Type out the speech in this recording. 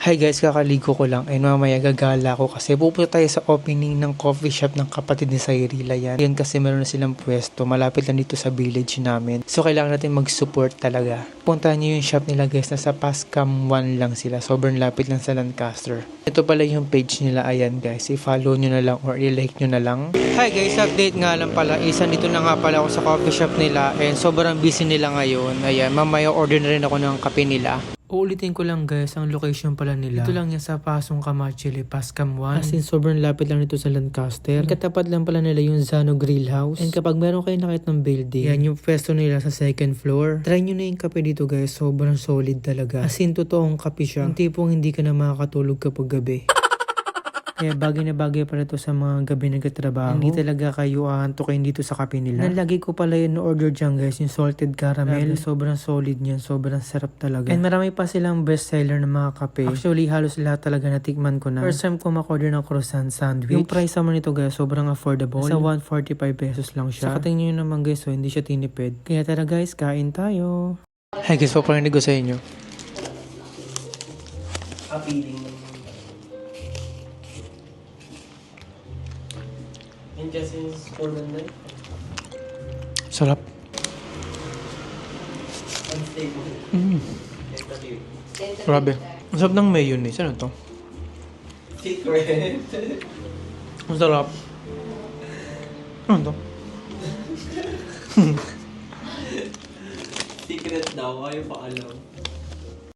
Hi guys, kakaligo ko lang. Ayun, mamaya gagala ko kasi pupunta tayo sa opening ng coffee shop ng kapatid ni Cyrilla yan. Yan kasi meron na silang pwesto. Malapit lang dito sa village namin. So, kailangan natin mag-support talaga. Puntahan niyo yung shop nila guys. Nasa Pascam 1 lang sila. Sobrang lapit lang sa Lancaster. Ito pala yung page nila. Ayan guys. I-follow nyo na lang or i-like nyo na lang. Hi guys, update nga lang pala. Isa dito na nga pala ako sa coffee shop nila. And sobrang busy nila ngayon. Ayan, mamaya order na rin ako ng kape nila. Uulitin ko lang guys, ang location pala nila. Ito lang yan sa Pasong Kamachili, Pascam 1. As in, sobrang lapit lang nito sa Lancaster. And katapat lang pala nila yung Zano Grill House. And kapag meron kayo nakita ng building, yan yung pwesto nila sa second floor. Try nyo na yung kape dito guys, sobrang solid talaga. As in, totoong kape siya. Yung tipong hindi ka na makakatulog kapag gabi. Kaya bagay na bagay pala to sa mga gabi nagtatrabaho. Hindi talaga kayo aantukin dito sa kape nila. Nalagi ko pala yun order dyan guys, yung salted caramel. Sobrang solid niyan, sobrang sarap talaga. And marami pa silang best seller ng mga kape. Actually, halos lahat talaga natikman ko na. First time ko makorder ng croissant sandwich. Yung price naman nito guys, sobrang affordable. Sa 145 pesos lang siya. Sa tingin nyo naman guys, so hindi siya tinipid. Kaya tara guys, kain tayo. Hey guys, paparinig ko sa inyo. appealing. Is for the night, Sarap. unstable. Mm. Tentative. Grabe. Ang sarap ng mayonnaise. Ano to? Secret. Ang sarap. Ano to? Secret daw, ayaw pa alam.